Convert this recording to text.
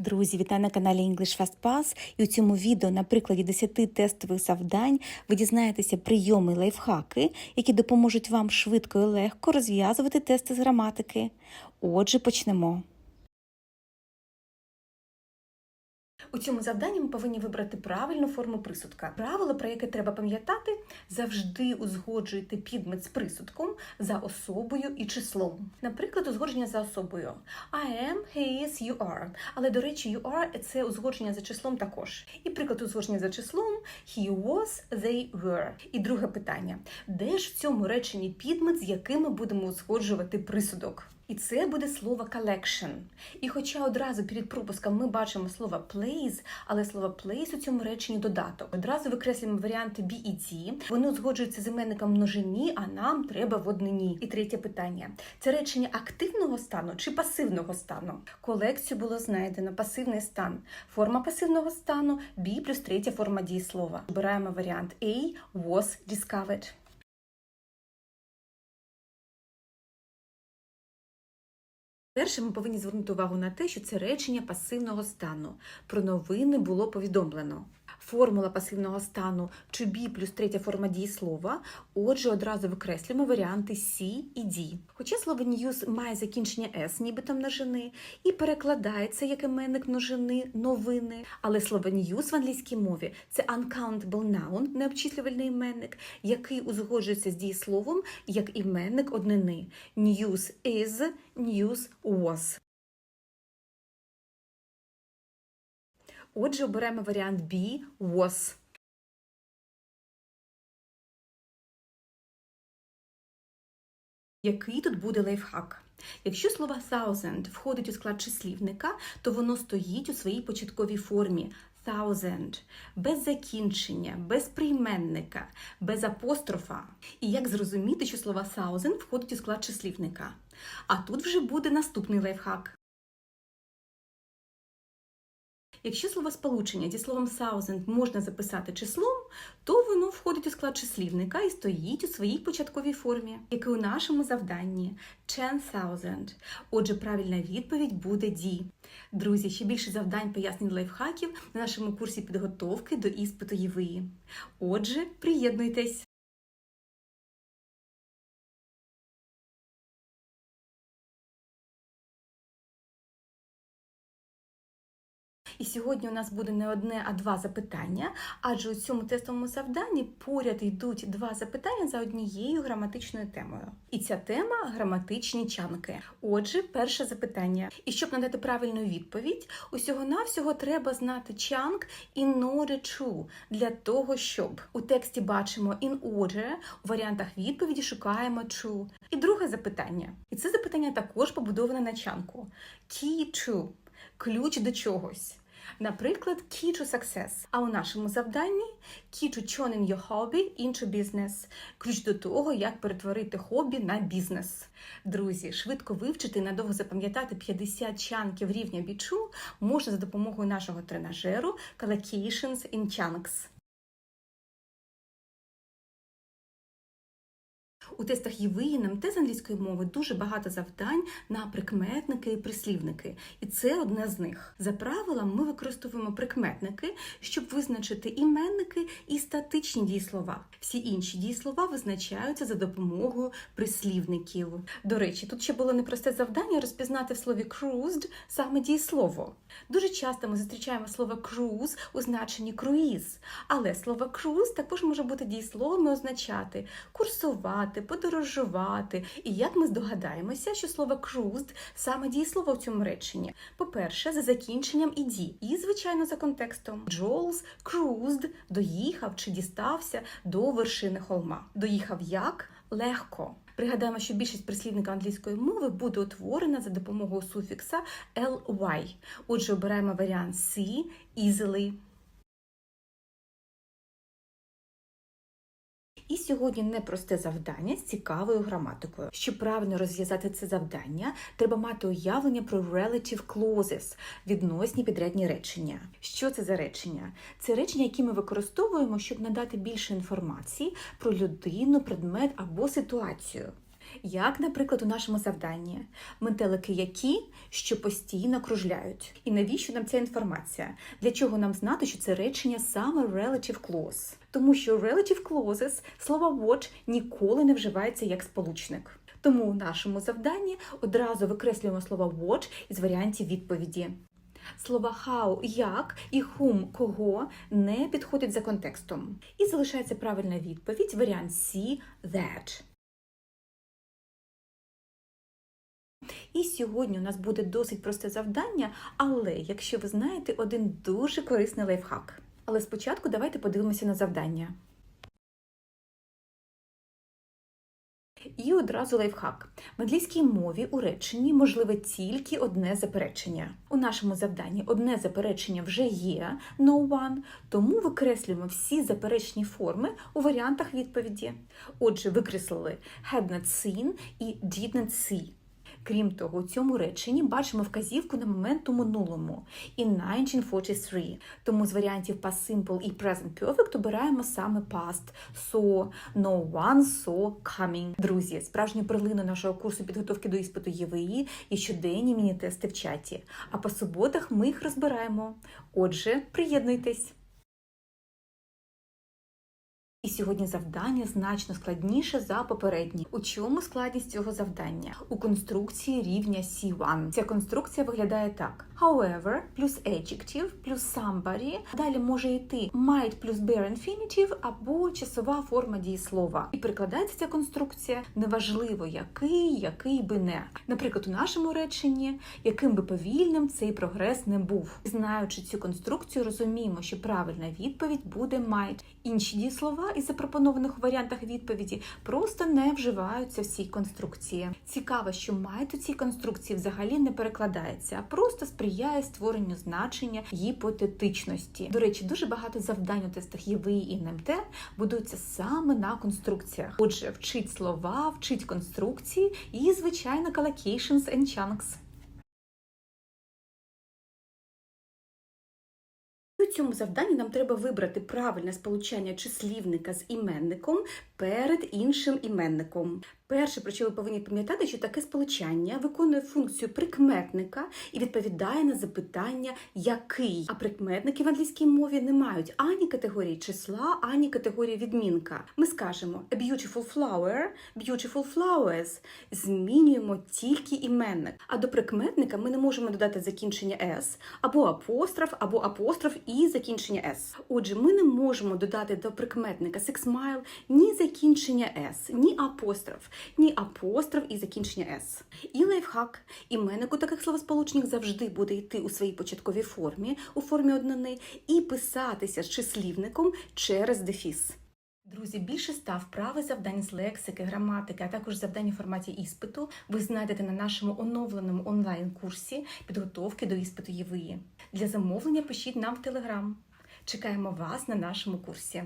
Друзі, вітаю на каналі English Fast Pass. І у цьому відео на прикладі 10 тестових завдань ви дізнаєтеся прийоми лайфхаки, які допоможуть вам швидко і легко розв'язувати тести з граматики. Отже, почнемо. У цьому завданні ми повинні вибрати правильну форму присудка. Правило, про яке треба пам'ятати, завжди узгоджуйте підмет з присудком за особою і числом. Наприклад, узгодження за особою I am, he is, you are. Але, до речі, you are – це узгодження за числом також. І приклад узгодження за числом he was, they were. І друге питання: де ж в цьому реченні підмет, з яким ми будемо узгоджувати присудок? І це буде слово collection. І хоча одразу перед пропуском ми бачимо слово place, але слово place у цьому реченні додаток. Одразу викреслюємо варіанти be і D. Вони узгоджуються з іменником множині, а нам треба в однині. І третє питання: це речення активного стану чи пасивного стану? Колекцію було знайдено пасивний стан. Форма пасивного стану be плюс третя форма дієслова. Обираємо варіант A was discovered. Перше, ми повинні звернути увагу на те, що це речення пасивного стану. Про новини було повідомлено. Формула пасивного стану to be плюс третя форма дієслова. Отже, одразу викреслюємо варіанти C і D. Хоча слово news має закінчення S, нібито множини, і перекладається як іменник множини новини. Але слово news в англійській мові це uncountable noun, необчислювальний іменник, який узгоджується з дієсловом як іменник однини. News is, news was. Отже, оберемо варіант B was. Який тут буде лайфхак? Якщо слово thousand входить у склад числівника, то воно стоїть у своїй початковій формі thousand, без закінчення, без прийменника, без апострофа. І як зрозуміти, що слово thousand входить у склад числівника? А тут вже буде наступний лайфхак. Якщо словосполучення зі словом thousand можна записати числом, то воно входить у склад числівника і стоїть у своїй початковій формі, як і у нашому завданні 10,000. Отже, правильна відповідь буде D. Друзі, ще більше завдань пояснень лайфхаків на нашому курсі підготовки до іспиту ЄВІ. Отже, приєднуйтесь! І сьогодні у нас буде не одне, а два запитання, адже у цьому тестовому завданні поряд йдуть два запитання за однією граматичною темою. І ця тема граматичні чанки. Отже, перше запитання. І щоб надати правильну відповідь, усього-навсього треба знати чанк order to, для того, щоб у тексті бачимо in order, у варіантах відповіді шукаємо to. І друге запитання. І це запитання також побудоване на чанку. Key to – ключ до чогось. Наприклад, key to success. А у нашому завданні key to turning your hobby into business. Ключ до того, як перетворити хобі на бізнес. Друзі, швидко вивчити і надовго запам'ятати 50 чанків рівня бічу можна за допомогою нашого тренажеру Collocations in Chunks. У тестах нам те з англійської мови дуже багато завдань на прикметники і прислівники, і це одне з них. За правилом, ми використовуємо прикметники, щоб визначити іменники і статичні дієслова. Всі інші дієслова визначаються за допомогою прислівників. До речі, тут ще було непросте завдання розпізнати в слові cruised саме дієслово. Дуже часто ми зустрічаємо слово cruise у значенні круїз, але слово cruise також може бути дієсловом і означати курсувати подорожувати. І як ми здогадаємося, що слово cruised саме дієслово в цьому реченні? По-перше, за закінченням іді, і, звичайно, за контекстом. Джолс cruised доїхав чи дістався до вершини холма. Доїхав як? Легко. Пригадаємо, що більшість прислівника англійської мови буде утворена за допомогою суфікса ly. Отже, обираємо варіант C – easily. І сьогодні непросте завдання з цікавою граматикою. Щоб правильно розв'язати це завдання, треба мати уявлення про relative clauses – відносні підрядні речення. Що це за речення? Це речення, які ми використовуємо, щоб надати більше інформації про людину, предмет або ситуацію. Як, наприклад, у нашому завданні метелики які, що постійно кружляють. І навіщо нам ця інформація? Для чого нам знати, що це речення саме relative clause? Тому що relative clauses, слова watch ніколи не вживається як сполучник. Тому у нашому завданні одразу викреслюємо слова watch із варіантів відповіді. Слова how як і whom кого не підходять за контекстом. І залишається правильна відповідь, варіант C that. І сьогодні у нас буде досить просте завдання, але якщо ви знаєте один дуже корисний лайфхак. Але спочатку давайте подивимося на завдання. І одразу лайфхак. В англійській мові у реченні можливе тільки одне заперечення. У нашому завданні одне заперечення вже є no one, тому викреслюємо всі заперечні форми у варіантах відповіді. Отже, викреслили had not seen і did not see. Крім того, у цьому реченні бачимо вказівку на момент у минулому in 1943. Тому з варіантів past simple і present perfect обираємо саме past saw, no one saw coming. Друзі, справжню перлину нашого курсу підготовки до іспиту ЄВІ і щоденні міні-тести в чаті. А по суботах ми їх розбираємо. Отже, приєднуйтесь! І сьогодні завдання значно складніше за попередні. У чому складність цього завдання? У конструкції рівня C1. Ця конструкція виглядає так: however плюс adjective плюс somebody. Далі може йти might плюс bare infinitive або часова форма дієслова. І прикладається ця конструкція неважливо, який, який би не. Наприклад, у нашому реченні, яким би повільним цей прогрес не був. Знаючи цю конструкцію, розуміємо, що правильна відповідь буде might. Інші дієслова із запропонованих у варіантах відповіді просто не вживаються в цій конструкції. Цікаво, що might у цій конструкції взагалі не перекладається, а просто сприяє створенню значення гіпотетичності. До речі, дуже багато завдань у тестах ЄВІ і НМТ будуються саме на конструкціях. Отже, вчить слова, вчить конструкції і, звичайно, collocations and chunks. Цьому завданні нам треба вибрати правильне сполучання числівника з іменником перед іншим іменником. Перше, про що ви повинні пам'ятати, що таке сполучання виконує функцію прикметника і відповідає на запитання який. А прикметники в англійській мові не мають ані категорії числа, ані категорії відмінка. Ми скажемо a beautiful flower, beautiful flowers. Змінюємо тільки іменник. А до прикметника ми не можемо додати закінчення s, або апостроф, або апостроф і закінчення s. Отже, ми не можемо додати до прикметника mile ні закінчення s, ні апостроф ні апостроф і закінчення «с». І лайфхак. Іменник у таких словосполучних завжди буде йти у своїй початковій формі, у формі однини, і писатися числівником через дефіс. Друзі, більше ста вправи завдань з лексики, граматики, а також завдань у форматі іспиту ви знайдете на нашому оновленому онлайн-курсі підготовки до іспиту ЄВІ. Для замовлення пишіть нам в Телеграм. Чекаємо вас на нашому курсі.